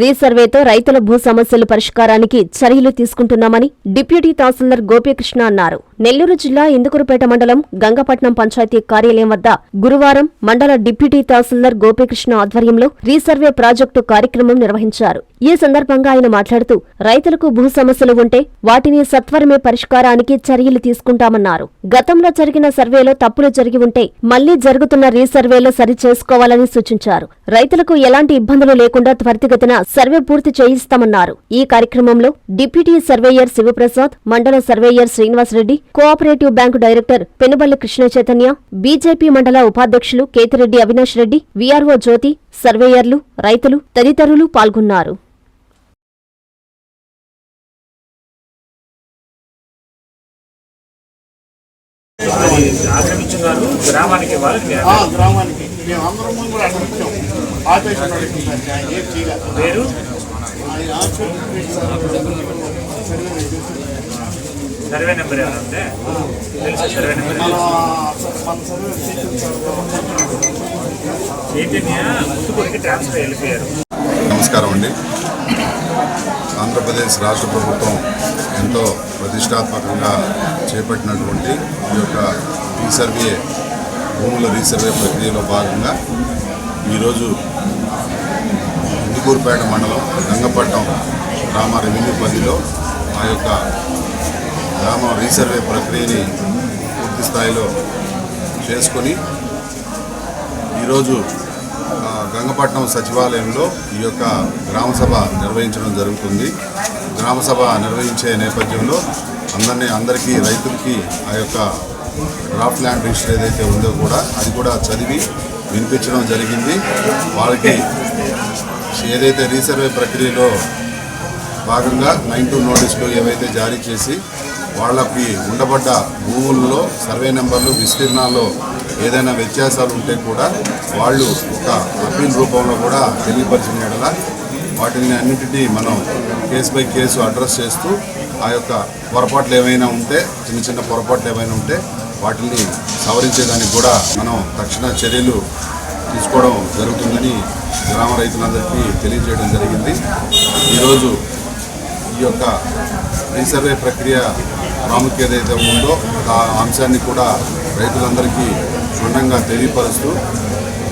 రీసర్వేతో రైతుల భూ సమస్యల పరిష్కారానికి చర్యలు తీసుకుంటున్నామని డిప్యూటీ తహసీల్దార్ గోపీకృష్ణ అన్నారు. నెల్లూరు జిల్లా ఇందుకురుపేట మండలం గంగపట్నం పంచాయతీ కార్యాలయం వద్ద గురువారం మండల డిప్యూటీ తహసీల్దార్ గోపీకృష్ణ ఆధ్వర్యంలో రీసర్వే ప్రాజెక్టు కార్యక్రమం నిర్వహించారు. ఈ సందర్భంగా ఆయన మాట్లాడుతూ రైతులకు భూ సమస్యలు ఉంటే వాటిని సత్వరమే పరిష్కారానికి చర్యలు తీసుకుంటామన్నారు. గతంలో జరిగిన సర్వేలో తప్పులు జరిగి ఉంటే మళ్ళీ జరుగుతున్న రీసర్వేలో సరి చేసుకోవాలని సూచించారు. రైతులకు ఎలాంటి ఇబ్బందులు లేకుండా త్వరితగతిన సర్వే పూర్తి చేయిస్తామన్నారు. ఈ కార్యక్రమంలో డిప్యూటీ సర్వేయర్ శివప్రసాద్ మండల surveyor Srinivasa Reddy cooperative bank director Penuballi Krishna Chaitanya BJP మండల ఉపాధ్యక్షులు కేతిరెడ్డి అవినాష్ రెడ్డి వీఆర్ఓ జ్యోతి సర్వేయర్లు రైతులు తదితరులు పాల్గొన్నారు. ఆక్రమించున్నారు గ్రామానికి ఆ గ్రామానికి. మేము అందరం కూడా వచ్చాం ఆపేషన్ ఏం చేయలేదు సర్వే నెంబర్ ఏమైనా ఉంటే సర్వే ట్రాన్స్ఫర్ వెళ్ళిపోయారు. నమస్కారం అండి. ఆంధ్రప్రదేశ్ రాష్ట్ర ప్రభుత్వం ఎంతో ప్రతిష్టాత్మకంగా చేపట్టినటువంటి ఈ యొక్క రీసర్వే భూముల రీసర్వే ప్రక్రియలో భాగంగా ఈరోజు ఇందుకూరుపేట మండలం గంగపట్నం గ్రామ రెవెన్యూ పరిధిలో ఆ యొక్క గ్రామ రీసర్వే ప్రక్రియని పూర్తి స్థాయిలో చేసుకొని ఈరోజు గంగపట్నం సచివాలయంలో ఈ యొక్క గ్రామ సభ నిర్వహించడం జరుగుతుంది. గ్రామ సభ నిర్వహించే నేపథ్యంలో అందరినీ అందరికీ రైతులకి ఆ యొక్క డ్రాఫ్ట్ ల్యాండ్ రిజిస్టర్ ఏదైతే ఉందో కూడా అది కూడా చదివి వినిపించడం జరిగింది. వాళ్ళకి ఏదైతే రీసర్వే ప్రక్రియలో భాగంగా నైన్ టూ నోటీసులు ఏవైతే జారీ చేసి వాళ్ళకి ఉండబడ్డ భూముల్లో సర్వే నెంబర్లు విస్తీర్ణాల్లో ఏదైనా వ్యత్యాసాలు ఉంటే కూడా వాళ్ళు ఒక అప్పీల్ రూపంలో కూడా తెలియపరిచిన ఎడల వాటిని అన్నింటినీ మనం కేసు బై కేసు అడ్రస్ చేస్తూ ఆ యొక్క పొరపాట్లు ఏమైనా ఉంటే చిన్న చిన్న పొరపాట్లు ఏమైనా ఉంటే వాటిని సవరించేదానికి కూడా మనం తక్షణ చర్యలు తీసుకోవడం జరుగుతుందని గ్రామ రైతులందరికీ తెలియజేయడం జరిగింది. ఈరోజు ఈ యొక్క రీసర్వే ప్రక్రియ ప్రాముఖ్యత ఏదైతే ఉందో ఆ అంశాన్ని కూడా రైతులందరికీ క్షుణ్ణంగా తెలియపరుస్తూ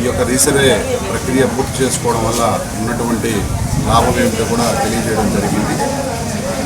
ఈ యొక్క రీసర్వే ప్రక్రియ పూర్తి చేసుకోవడం వల్ల ఉన్నటువంటి లాభం ఏమిటో కూడా తెలియజేయడం జరిగింది.